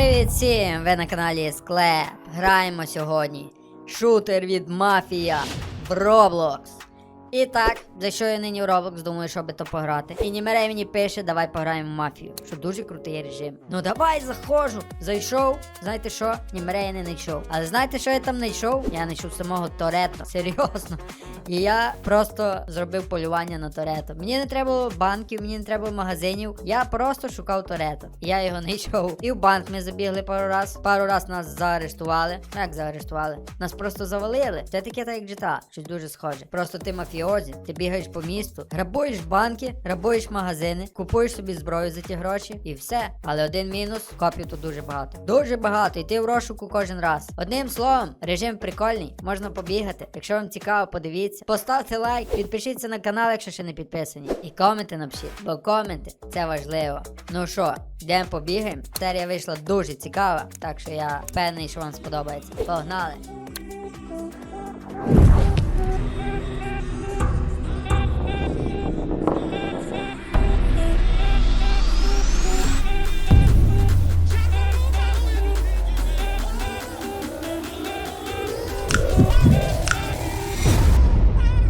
Привіт всім! Ви на каналі Склеп. Граємо сьогодні. Шутер від Мафія в Roblox. І так, зайшов я нині в Roblox, думаю, що би то пограти. І Німерей мені пише, давай пограємо в мафію. Що дуже крутий режим. Ну давай заходжу. Зайшов. Знаєте що? Німерей не знайшов. Але знаєте, що я там знайшов? Я знайшов самого Торетто. Серйозно. І я просто зробив полювання на Торетто. Мені не треба було банків, мені не треба було магазинів. Я просто шукав Торетто. Я його знайшов. І в банк ми забігли пару раз. Пару раз нас заарештували. Ну як заарештували? Нас просто завалили. Це таке так як GTA. Щось дуже схоже. Просто ти мафіозі, ти бігаєш по місту, грабуєш банки, грабуєш магазини, купуєш собі зброю за ті гроші і все. Але один мінус копів тут дуже багато. Дуже багато, і ти в розшуку кожен раз. Одним словом, режим прикольний, можна побігати. Якщо вам цікаво, подивіться. Поставте лайк, підпишіться на канал, якщо ще не підписані. І коменти напишіть, бо коменти це важливо. Ну що, йдемо побігаємо. Серія вийшла дуже цікава, так що я впевнений, що вам сподобається. Погнали!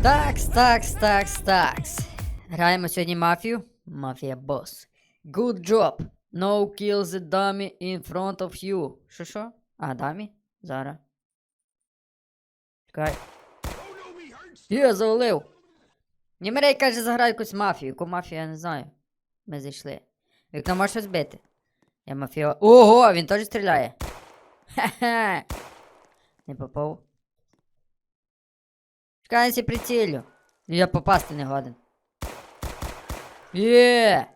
Такс, такс, такс, такс. Граємо сьогодні мафію. Мафія бос. Good job. No kill the dummy in front of you. Що що? А, дамі? Зараз. Чекай. Є, завалив. Німерей каже, заграй якусь мафію. Яку мафію я не знаю. Ми зайшли. Вікно можеш розбити? Я мафіо. Ого, він теж стріляє. Хе-хе. Не попав. Я прицілю. Я попасти не годен. Є!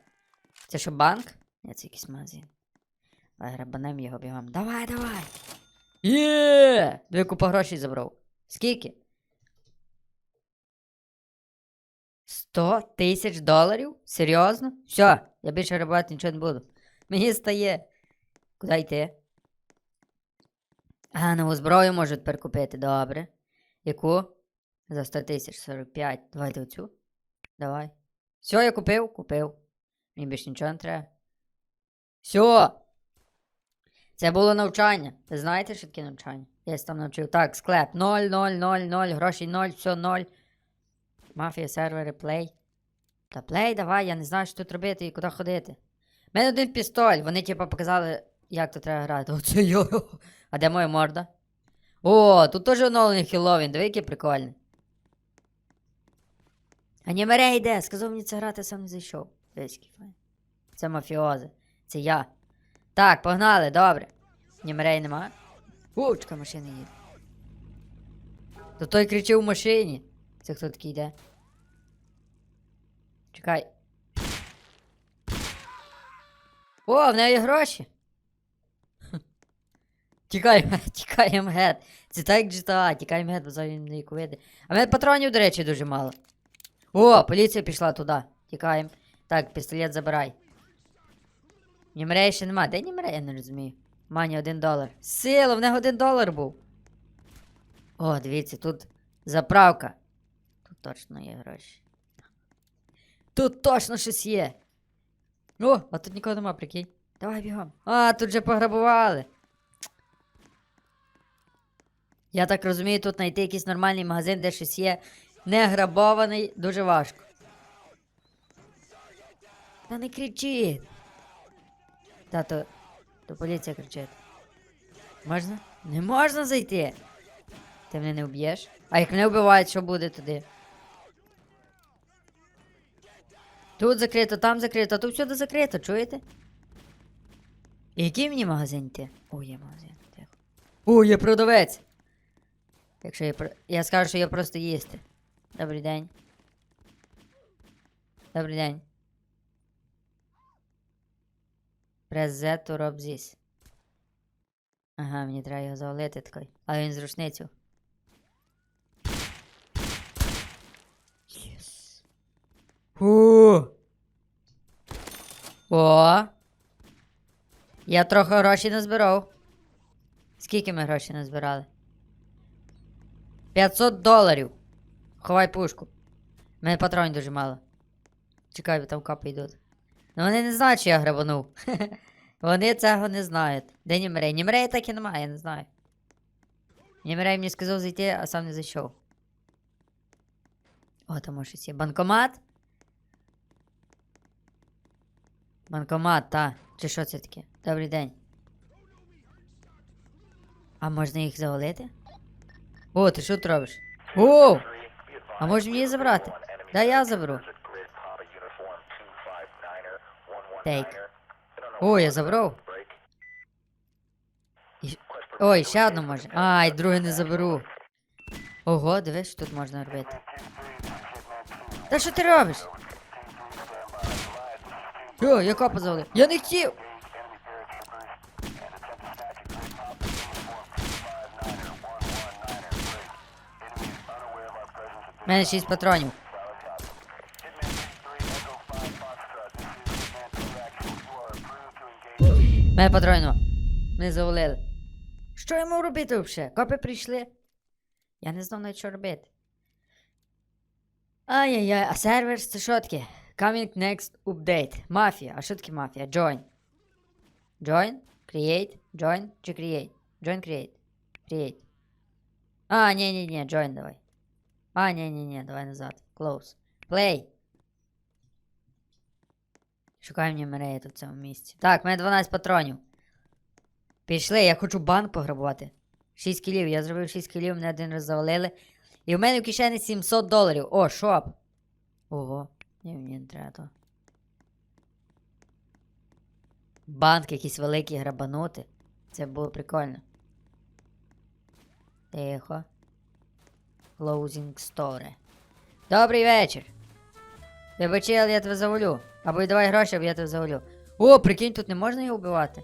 Це що банк? Ні, це якийсь магазин. Грабанем його бігом. Давай, давай! Є! Дві купа грошей забрав. Скільки? 100 тисяч доларів? Серйозно? Все, я більше грабувати нічого не буду. Мені стає. Куди йти? А, нову зброю можуть тепер купити, добре. Яку? За 100 тисяч 45. Давайте оцю. Давай. Все, я купив? Купив. Мені більше нічого не треба. Все. Це було навчання. Ви знаєте, що таке навчання? Я там навчив. Так, склеп. 0, 0, 0, 0, грошей 0, все 0. Мафія, сервери, плей. Та плей, давай, я не знаю, що тут робити і куди ходити. У мене один пістоль, вони типу показали, як тут треба грати. Оце йо. А де моя морда? О, тут теж оновлений Хеллоуін, диви, який прикольний. А Німерей йде, сказав мені це грати, сам не зайшов. Який файн. Це мафіози. Це я. Так, погнали, добре. Німерей нема. О, чекай, машина їде. То той кричив в машині. Це хто такий йде? Чекай. О, в неї гроші. Тікаємо, тікаємо гет. Це так як GTA, тікаємо гет, бо зараз він не вийде. А в мене патронів, до речі, дуже мало. О, поліція пішла туди. Тікаємо. Так, пістолет забирай. Німрея ще нема. Де Німрея, я не розумію. Мані один долар. Сила, в нього один долар був. О, дивіться, тут заправка. Тут точно є гроші. Тут точно щось є. О, а тут нікого нема, прикинь. Давай бігом. А, тут же пограбували. Я так розумію, тут знайти якийсь нормальний магазин, де щось є не грабований, дуже важко. Та не кричіть. Та то, поліція кричить. Можна? Не можна зайти. Ти мене не вб'єш? А як мене вбивають, що буде туди? Тут закрито, там закрито, тут всюди закрито, чуєте? І який мені магазин йти? О, є магазин. О, є продавець. Якщо я про... Я скажу, що я просто їсти. Добрий день. Добрий день. Z to rob. Ага, мені треба його завалити такий. Але він з рушницю. Єс. Фу. О. Я трохи грошей назбирав. Скільки ми грошей назбирали? 500 доларів. Ховай пушку. У мене патронів дуже мало. Чекай, бо там капи йдуть. Ну вони не знають, що я грабанув. Вони цього не знають. Де Німрей? Німрей так і немає, я не знаю. Німрей мені сказав зайти, а сам не зайшов. О, там щось є. Банкомат? Банкомат, та. Чи що це таке? Добрий день. А можна їх завалити? О, ти що тут робиш? О! А може мені забрати? Да я заберу. Тейк. О, я забрав. Ой, ще одну може. Ай, друге не заберу. Ого, дивись, що тут можна робити. Та що ти робиш? О, я копа. Я не хотів! У мене 6 патронів. Мене патронів. Мене завалили. Що мав робити взагалі? Копи прийшли. Я не знав навіть що робити. Ай-яй-яй, а сервер це що? Coming next update. Мафія. А що таке мафія? Join. Join? Create? Join чи create? Join create. Create. А, ні, ні, ні, join давай. А, ні, ні, ні, давай назад. Close. Play. Шукаємо Німерея тут в цьому місці. Так, в мене 12 патронів. Пішли, я хочу банк пограбувати. 6 кілів, я зробив 6 кілів, мене один раз завалили. І в мене в кишені 700 доларів. О, шоп. Ого. Ні, мені не треба то. Банк якийсь великий грабанути. Це було прикольно. Тихо. Closing store. Добрий вечір. Вибачи, але я тебе завалю. Або й давай гроші, або я тебе завалю. О, прикинь, тут не можна його вбивати.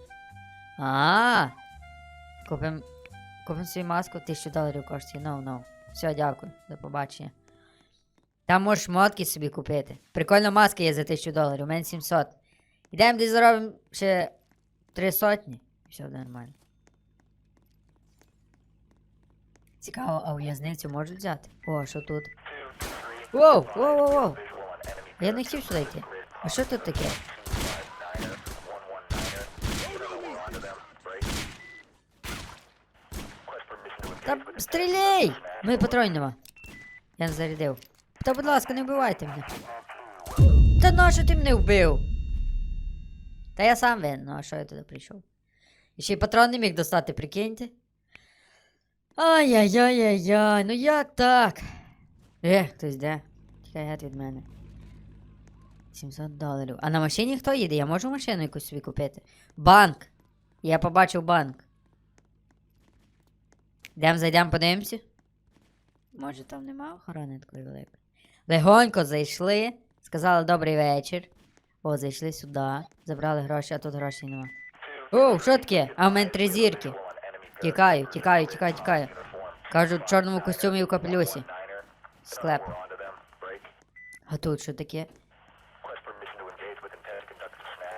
А. Купим. Купим собі маску, 1000 доларів коштує. No, no. Все, дякую. До побачення. Там можеш мотки собі купити. Прикольна маска є за 1000 доларів, у мене 700. Ідемо десь заробимо ще 3 сотні. Все нормально. Цікаво, а в'язницю можуть взяти? О, що тут? Воу, воу, воу, воу. Я не хотів сюди йти. А що тут таке? Та стріляй! Ми патронів нема. Я не зарядив. Та будь ласка, не вбивайте мене. Та нащо ти мене вбив? Та я сам винен, ну а що я туди прийшов? І ще й патрон не міг достати, прикиньте. Ай-яй-яй-яй-яй, ну як так? Е, хтось де? Тікай геть від мене. 700 доларів. А на машині хто їде? Я можу машину якусь собі купити? Банк! Я побачив банк. Йдемо, зайдемо, подивимося. Може, там нема охорони такої великої. Легонько зайшли, сказали добрий вечір. О, зайшли сюди, забрали гроші, а тут грошей нема. О, що таке? А в мене три зірки. Тікаю, тікаю, тікаю, тікаю. Кажуть, в чорному костюмі і в капелюсі. Склеп. А тут що таке?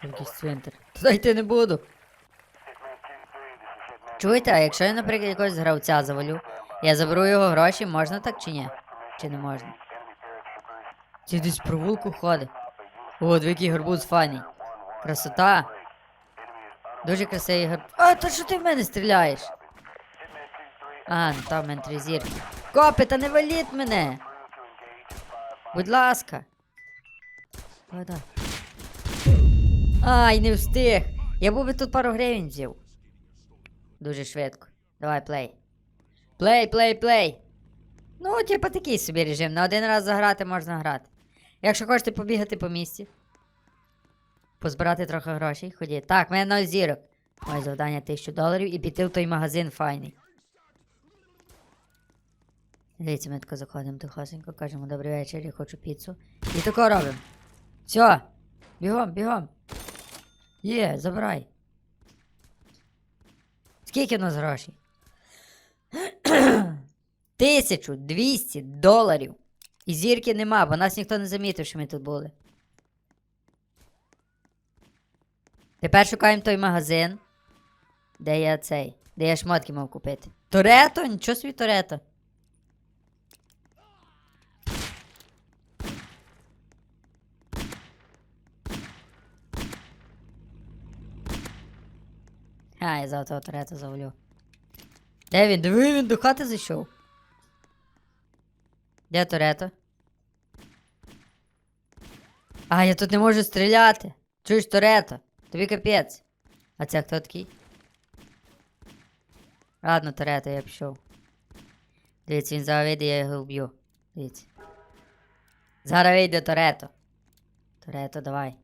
Якийсь цвинтар. Туди йти не буду. Чуєте, а якщо я, наприклад, якогось гравця завалю, я заберу його гроші, можна так чи ні? Чи не можна? Це десь в провулку ходить. О, який гарбуз фані. Красота. Дуже красивий гарбуз. А, то що ти в мене стріляєш? А, ну там три зірки. Копи, та не валіть мене! Будь ласка. Ай, не встиг. Я був би тут пару гривень взяв. Дуже швидко. Давай, плей. Плей, плей, плей. Ну, типа такий собі режим. На один раз заграти можна грати. Якщо хочете побігати по місці. Позбирати трохи грошей, ходіть. Так, в мене 0 зірок. Моє завдання 1000 доларів і піти в той магазин файний. Дивіться, ми тако заходимо тихосенько, кажемо добрий вечір, я хочу піцу. І тако робимо. Все, бігом, бігом. Є, забирай. Скільки в нас грошей? 1200 доларів. І зірки нема, бо нас ніхто не замітив, що ми тут були. Тепер шукаємо той магазин. Де я цей? Де я шмотки мав купити. Торетто? Нічого собі Торетто. А, я за того Торета завалю. Де він? Диви, він до хати зайшов. Де Торето? А, я тут не можу стріляти. Чуєш, Торето? Тобі капець. А це хто такий? Ладно, Торето, я пішов. Дивіться, він зараз вийде, я його вб'ю. Дивіться. Зараз вийде Торето. Торето, давай.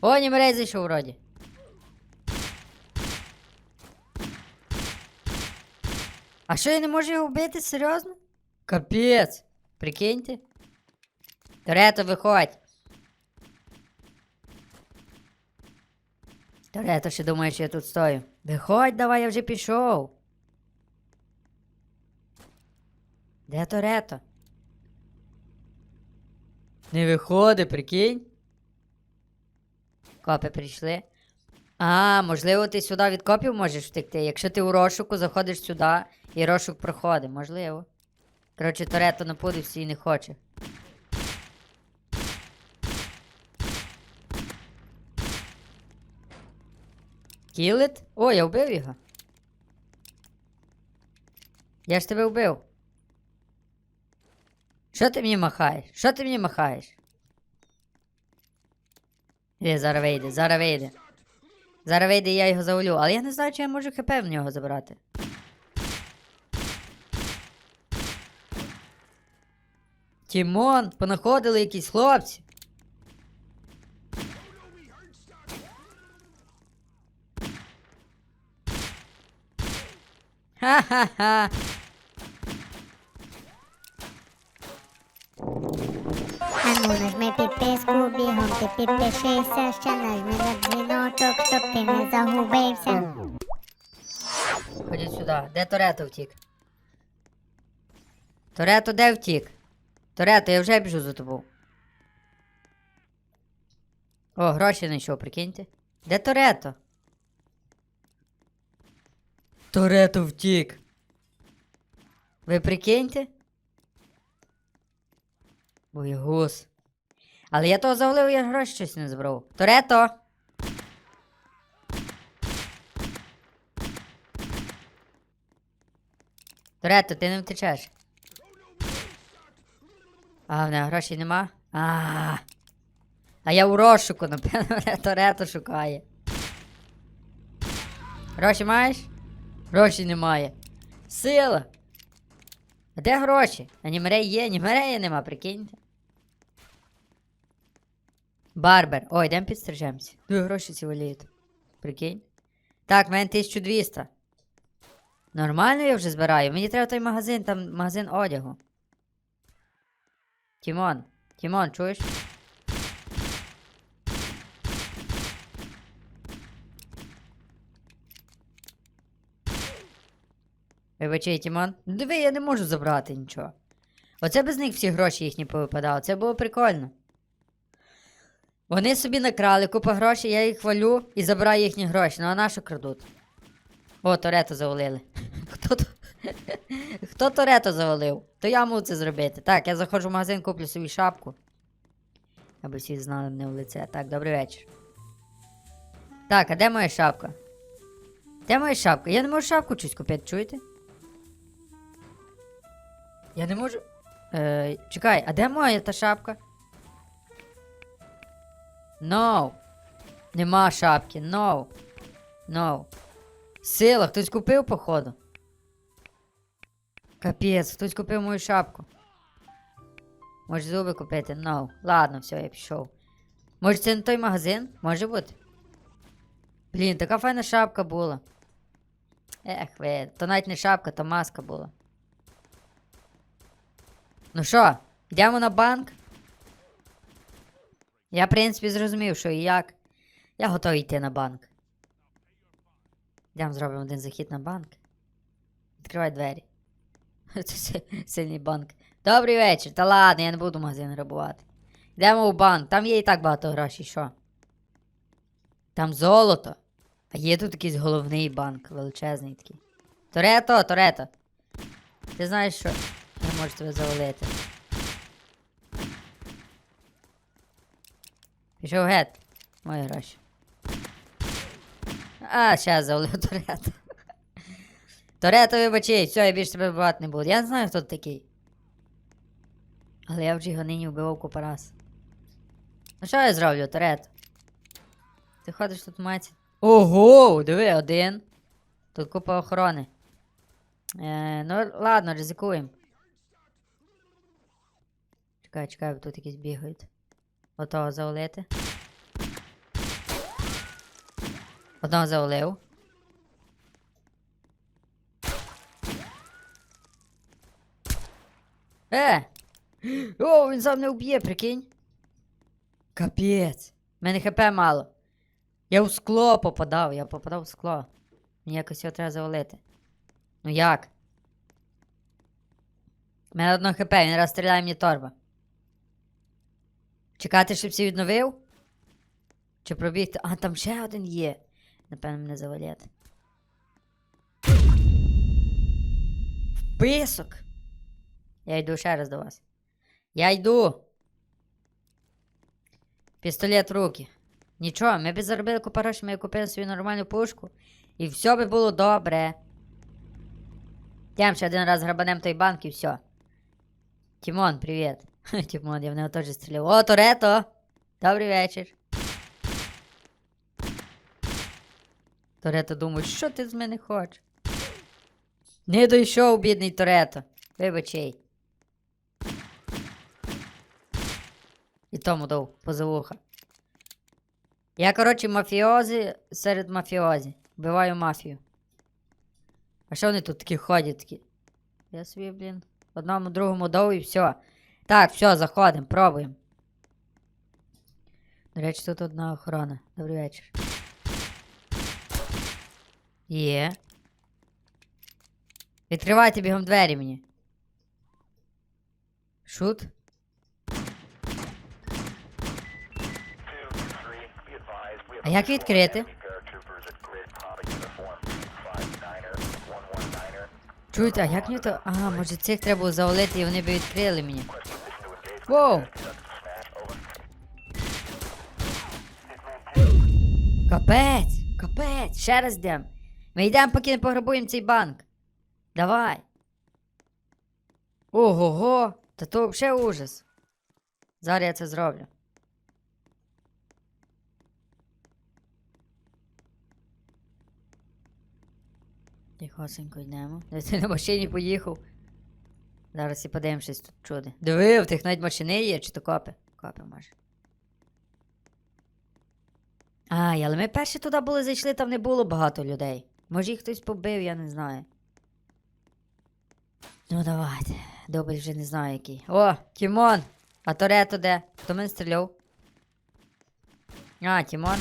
О, Німерей зайшов вроді. А що я не можу його вбити? Серйозно? Капець. Прикиньте. Торето, виходь. Торето, ще думає, що я тут стою. Виходь, давай, я вже пішов. Де Торето? Не виходи, прикинь. Копи прийшли. А, можливо, ти сюди від копів можеш втекти. Якщо ти у розшуку заходиш сюди і розшук проходить, можливо. Коротше, Торетто напудився і не хоче. Кілит? О, я вбив його. Я ж тебе вбив. Що ти мені махаєш? Що ти мені махаєш? Є, зараз вийде, зараз вийде. Зараз вийде, я його завалю, але я не знаю, чи я можу хп в нього забрати. Тімон, понаходили якісь хлопці. Ха-ха-ха. Ану, нажми підписку, бігом ти підпишися, ще нажми на дзвіночок, щоб ти не загубився. Ходіть сюди. Де Торетто втік? Торетто де втік? Торетто, я вже біжу за тобою. О, гроші знайшов, прикиньте. Де Торетто? Торетто втік. Ви прикиньте? Боягуз. Але я того завалив, я гроші щось не збрав. Торетто! Торетто, ти не втечеш. А, в нього грошей нема? А. А я у розшуку, напевно, мене Торетто шукає. Гроші маєш? Грошей немає. Сила. А де гроші? А Німерей є, Німерея нема, прикиньте. Барбер. Ой, йдемо підстрижемося. Ну, гроші ці воліють. Прикинь. Так, в мене 1200. Нормально я вже збираю. Мені треба той магазин, там магазин одягу. Тімон, Тімон, чуєш? Вибачай, Тімон. Диви, я не можу забрати нічого. Оце без них всі гроші їхні повипадали. Це було прикольно. Вони собі накрали купа грошей, я їх валю і забираю їхні гроші. Ну а на що крадуть? О, Торетто завалили. Хто то? Хто Торетто завалив? То я мав це зробити. Так, я заходжу в магазин, куплю собі шапку. Аби всі знали мене в лице. Так, добрий вечір. Так, а де моя шапка? Де моя шапка? Я не можу шапку щось купити, чуєте? Я не можу. Е, чекай, а де моя та шапка? No. Нема шапки. No. No. Сила, хтось купив, походу. Капець, хтось купив мою шапку. Може зуби купити? No. Ладно, все, я пішов. Може це не той магазин? Може бути? Блін, така файна шапка була. Ех ви, то навіть не шапка, то маска була. Ну що, йдемо на банк? Я, в принципі, зрозумів, що і як. Я готовий йти на банк. Йдемо зробимо один захід на банк. Відкривай двері. Це сильний банк. Добрий вечір. Та ладно, я не буду магазин грабувати. Йдемо в банк, там є і так багато грошей, що? Там золото. А є тут якийсь головний банк, величезний такий. Торето, Торето. Ти знаєш, що я можу тебе завалити. Пішов геть. Мої гроші. А, щас завалив Торетто. Торетто, вибачай, все, я більше тебе вбивати не буду. Я не знаю, хто ти такий. Але я вже його нині вбивав купа раз. Ну що я зроблю, Торетто? Ти ходиш тут маці. Ого, диви, один. Тут купа охорони. Е, ну ладно, ризикуємо. Чекай, чекай, тут якісь бігають. Готово завалити. Одного завалив. Е! О, він сам не вб'є, прикинь. Капець. У мене хп мало. Я в скло попадав, я попадав в скло. Мені якось його треба завалити. Ну як? У мене одно хп, він раз стріляє мені торба. Чекати, щоб всі відновив? Чи пробігти? А, там ще один є. Напевно, мене завалять. Вписок. Я йду ще раз до вас. Я йду. Пістолет в руки. Нічого, ми б заробили купа грошей, ми купили свою нормальну пушку. І все би було добре. Тям ще один раз грабанем той банк і все. Тімон, привіт. Тімон, я в нього теж стріляв. О, Торетто! Добрий вечір. Торетто думає, що ти з мене хочеш? Не дійшов, бідний Торетто. Вибачай. І тому дав позавуха. Я, коротше, мафіозі серед мафіозі. Вбиваю мафію. А що вони тут такі ходять такі? Я собі, блін, одному другому дав і все. Так, все, заходимо, пробуємо. До речі, тут одна охорона. Добрий вечір. Є. Відкривайте бігом двері мені. Шут. А як відкрити? Чуєте, а як мені то. Ага, може цих треба було завалити і вони би відкрили мені. Воу! Капець! Капець! Ще раз йдемо. Ми йдемо, поки не пограбуємо цей банк. Давай. Ого-го! Та то взагалі ужас. Зараз я це зроблю. Тихосенько йдемо. Де ти на машині поїхав. Зараз і подивимось тут чуди. Диви, в тих навіть машини є, чи то копи? Копи, може. Ай, але ми перші туди були зайшли, там не було багато людей. Може їх хтось побив, я не знаю. Ну давайте. Дубль вже не знаю який. О, Тімон! А Торетто де? Хто мене стріляв? А, Тімон.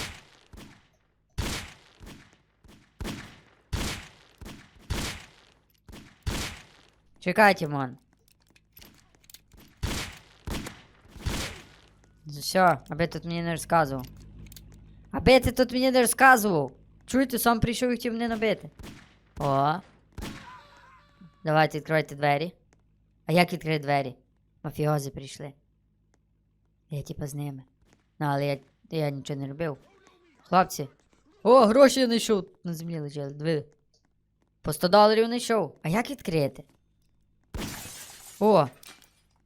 Чекай, Тімон. Все, аби тут мені не розказував. Аби ти тут мені не розказував. Чуєте, сам прийшов і хотів мене набити. О. Давайте відкройте двері. А як відкрити двері? Мафіози прийшли. Я типа з ними. Ну, але я, я нічого не робив. Хлопці. О, гроші я знайшов. На землі лежали. Диви. По 100 доларів знайшов. А як відкрити? О!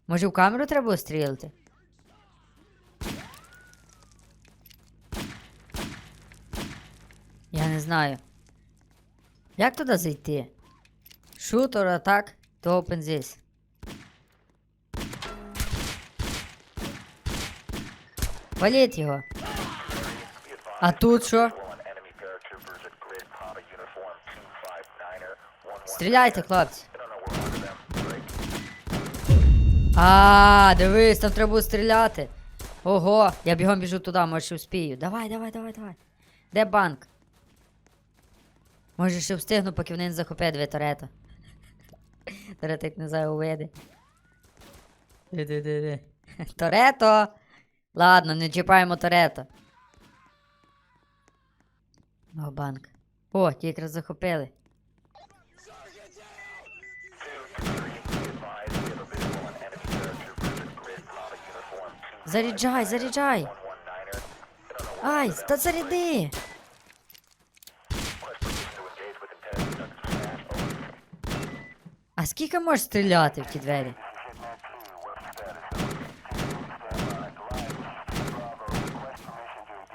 Може в камеру треба стрілити? Я не знаю. Як туди зайти? Шутер, атак, to open this. Валіть його. А тут що? Стріляйте, хлопці. А, дивись, там треба стріляти. Ого, я бігом біжу туди, може ще вспію. Давай, давай, давай, давай. Де банк? Може ще встигну, поки вони не захопять дві. Торетто як не знаю, увиди. Де-де-де-де. Ладно, не чіпаємо Торетто. О, банк. О, ті якраз захопили. Заряджай, заряджай. Ай, та заряди. А скільки можеш стріляти в ті двері?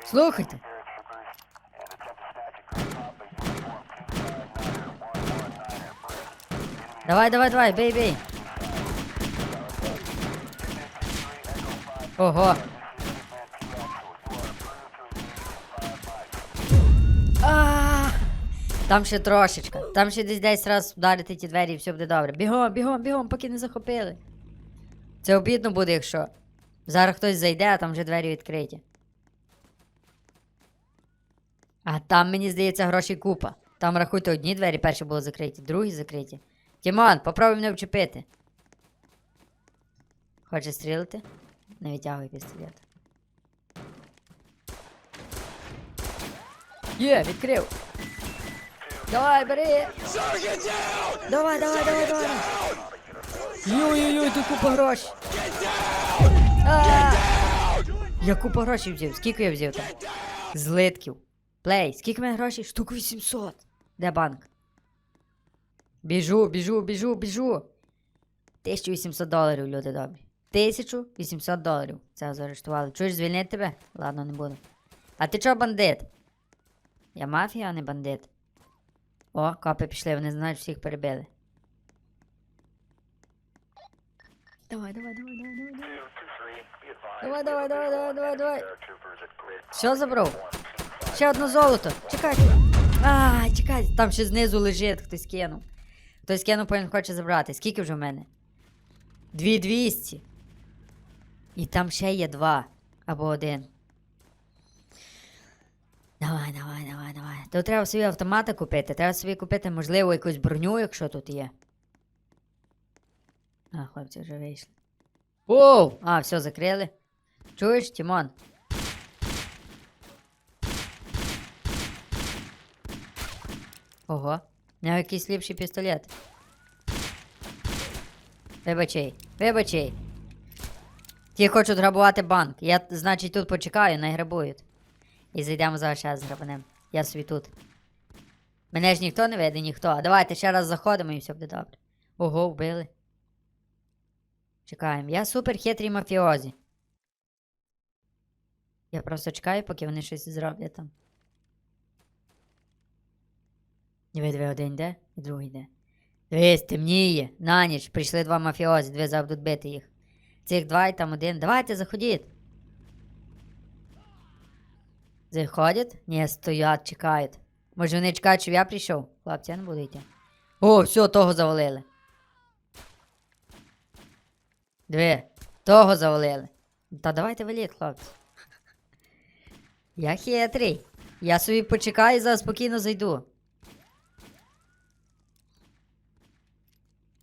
Слухайте. Давай, давай, давай, бей, бей. Ого. А, Там ще трошечка. Там ще десь 10 раз вдарити ті двері і все буде добре. Бігом, бігом, бігом, поки не захопили. Це обідно буде, якщо. Зараз хтось зайде, а там вже двері відкриті. А там, мені здається, грошей купа. Там рахуйте одні двері перші були закриті, другі закриті. Тімон, попробуй мене вчепити. Хочеш стрілити? Не витягуй пістолет. Є, відкрив. Давай, бери. Давай, давай, давай, давай. Йой-йой-йой, тут купа грошей. Я купа грошей взяв. Скільки я взяв там? Злитків. Плей, скільки мене грошей? Штук 800. Де банк? Біжу, біжу, біжу, біжу. 1800 доларів, люди добрі. 1800 доларів. Це заарештували. Чуєш, звільнити тебе? Ладно, не буду. А ти чого бандит? Я мафія, а не бандит. О, копи пішли, вони знають, всіх перебили. Давай, давай, давай, давай, давай, давай. Давай, давай, давай, давай, давай, давай. Що забрав? Ще одне золото. Чекайте. А, чекайте, там ще знизу лежить, хтось кинув. Хтось кинув, повинен хоче забрати. Скільки вже в мене? Дві двісті. І там ще є два. Або один. Давай, давай, давай, давай. То треба собі автомата купити. Треба собі купити, можливо, якусь броню, якщо тут є. А, хлопці вже вийшли. Оу! А, все, закрили. Чуєш, Тімон? Ого, у нього якийсь ліпший пістолет. Вибачай, вибачай. Ті хочуть грабувати банк. Я, значить, тут почекаю, не грабують. І зайдемо зараз ще грабанем. Я собі тут. Мене ж ніхто не веде, ніхто. А давайте ще раз заходимо і все буде добре. Ого, вбили. Чекаємо. Я супер хитрий мафіозі. Я просто чекаю, поки вони щось зроблять там. Диви, диви, один йде, і другий йде. Дивись, темніє. На ніч прийшли два мафіозі, дві зараз будуть бити їх. Цих два і там один. Давайте, заходіть. Заходять? Ні, стоять, чекають. Може вони чекають, щоб я прийшов? Хлопці, я не буду йти. О, все, того завалили. Диви, того завалили. Та давайте валіть, хлопці. Я хитрий. Я собі почекаю і зараз спокійно зайду.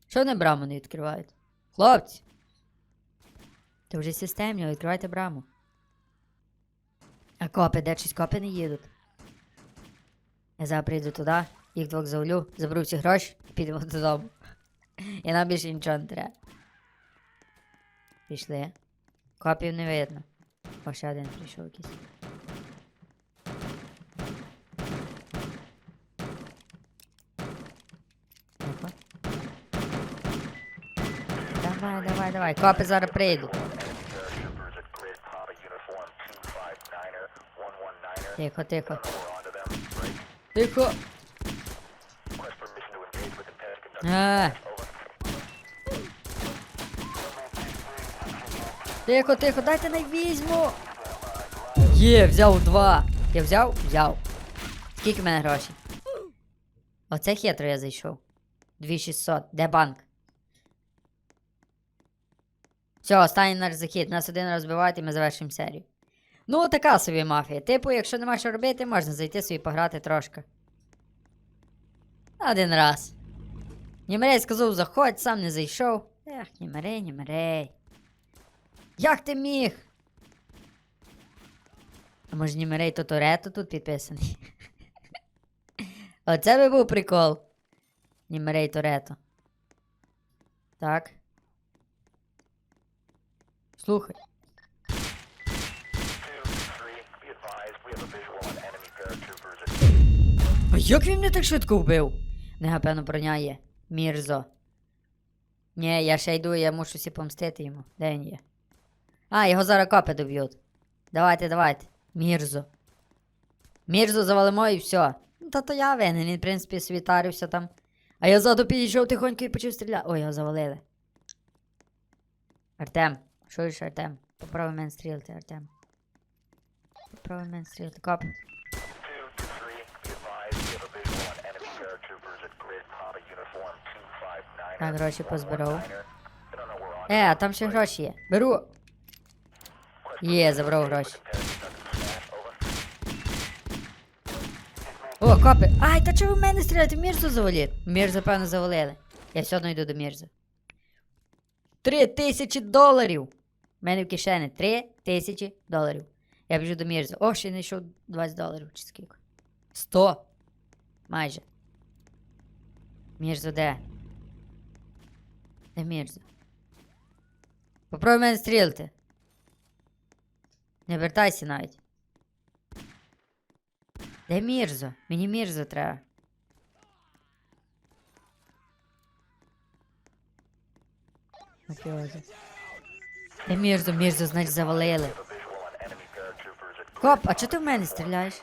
Що не браму не відкривають? Хлопці. Це вже системні, відкривайте браму. А копи, де щось копи не їдуть. Я зараз прийду туди, їх двох завалю, заберу всі гроші і підемо додому. І нам більше нічого не треба. Пішли. Копів не видно. О, ще один прийшов якийсь. Давай, давай, давай. Копи зараз прийдуть. Тихо, тихо. Тихо. А. Тихо, тихо, дайте не візьму. Є, взяв два. Я взяв? Взяв. Скільки в мене грошей? Оце хитро я зайшов. 2600. Де банк? Все, останній наш захід. Нас один розбивають і ми завершимо серію. Ну, така собі мафія. Типу, якщо нема що робити, можна зайти собі пограти трошки. Один раз. Німерей сказав, заходь, сам не зайшов. Ех, Німерей, Німерей. Як ти міг? А може Німерей то Торетто тут підписаний? Оце би був прикол. Німерей Торетто. Так. Слухай. Як він мене так швидко вбив? Не, напевно, броня. Мірзо. Ні, я ще йду, я мушу всі помстити йому. Де він є? А, його зараз копи доб'ють. Давайте, давайте. Мірзо. Мірзо завалимо і все. Ну, Та то я винен, він, в принципі, собі тарився там. А я ззаду підійшов тихонько і почав стріляти. Ой, його завалили. Артем, ж, Артем? Попробуй мене стрілити, Артем. Попробуй мене стрілити, коп. Так, гроші позбирав. Е, а там ще гроші є. Беру. Є, забрав гроші. О, копи. Ай, та чого в мене стріляти? Мірзу завалив. Мірзу, певно, завалили. Я все одно йду до Мірзу. Три тисячі доларів! У мене в кишені три тисячі доларів. Я біжу до Мірзу. О, ще не йшов 20 доларів чи скільки. 100. Майже. Мірзу де? Де Мірзу? Попробуй мене стрілити. Не вертайся навіть. Де Мірзо? Мені Мірзо треба. Де Мірзо, Мірзо, значить завалили. Коп, а чого ти в мене стріляєш?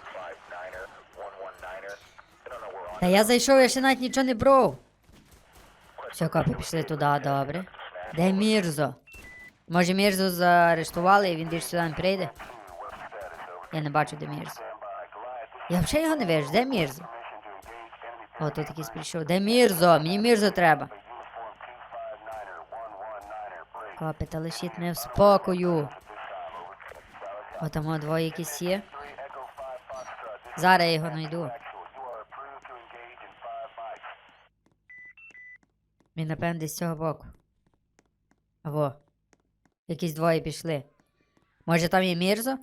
Та я зайшов, я ще навіть нічого не брав. Все, копи, пішли туди, добре. Де Мірзо? Може Мірзо заарештували і він більше сюди не прийде? Я не бачу, де Мірзо. Я взагалі його не вижу, де Мірзо? О, тут якийсь прийшов. Де Мірзо? Мені Мірзо треба. Копи, та лишіть мене в спокою. О, там двоє якісь є. Зараз я його знайду. Він, напевно, десь з цього боку. Аво. Якісь двоє пішли. Може там є Мірзо?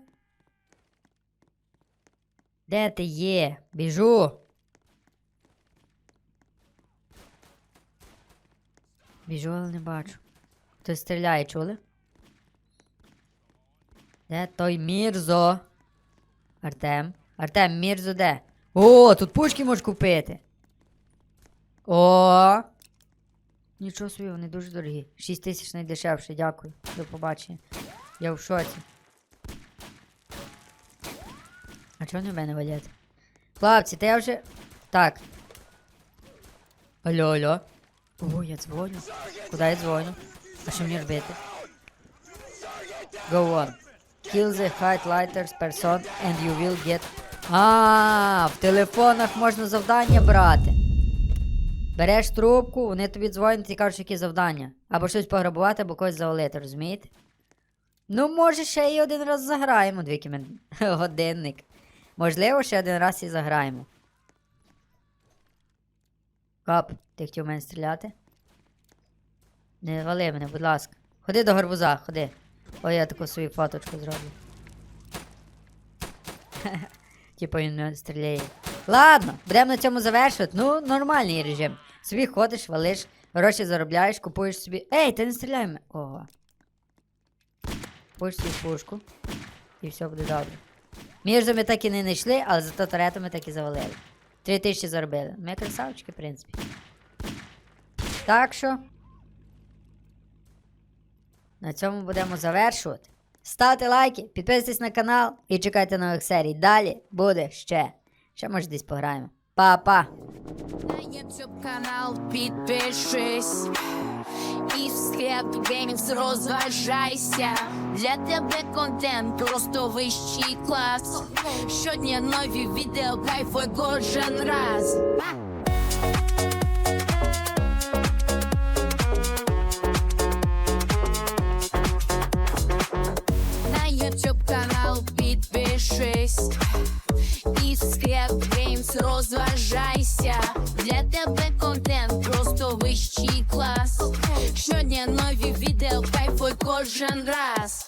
Де ти є? Біжу. Біжу, але не бачу. Хтось стріляє, чули? Де той Мірзо? Артем. Артем, Мірзо де? О, тут пушки можеш купити. О! Нічого собі, вони дуже дорогі. 6 тисяч найдешевше, дякую. До побачення. Я в шоці. А чого не в мене валять? Хлопці, та я вже. Так. Алло, алло. О, я дзвоню. Куди я дзвоню? А що мені робити? Go on. Kill the highlighters person and you will get. А, в телефонах можна завдання брати. Береш трубку, вони тобі дзвонять і кажуть, які завдання. Або щось пограбувати, або когось завалити, розумієте? Ну, може, ще й один раз заграємо, двіки мен... годинник. Можливо, ще один раз і заграємо. Кап, ти хотів мене стріляти? Не вали мене, будь ласка. Ходи до гарбуза, ходи. Ой, я таку свою фоточку зроблю. Типа він мене стріляє. Ладно, будемо на цьому завершувати. Ну, нормальний режим. Собі ходиш, валиш, гроші заробляєш, купуєш собі. Ей, ти не стріляй мене. Ого. Купуєш собі пушку. І все буде добре. Ми так і не знайшли, але зато таретами так і завалили. Три тисячі заробили. Ми красавчики, в принципі. Так що. На цьому будемо завершувати. Ставте лайки, підписуйтесь на канал і чекайте нових серій. Далі буде ще. Ще може десь пограємо. Па-па! На YouTube канал підпишись і в склеп геймінг розважайся. Для тебе контент просто вищий клас. Щодня нові відео, кайфуй кожен раз. На YouTube канал підпишись склеп геймс розважайся. Для тебе контент просто вищий клас. Щодня нові відео, кайфуй кожен раз.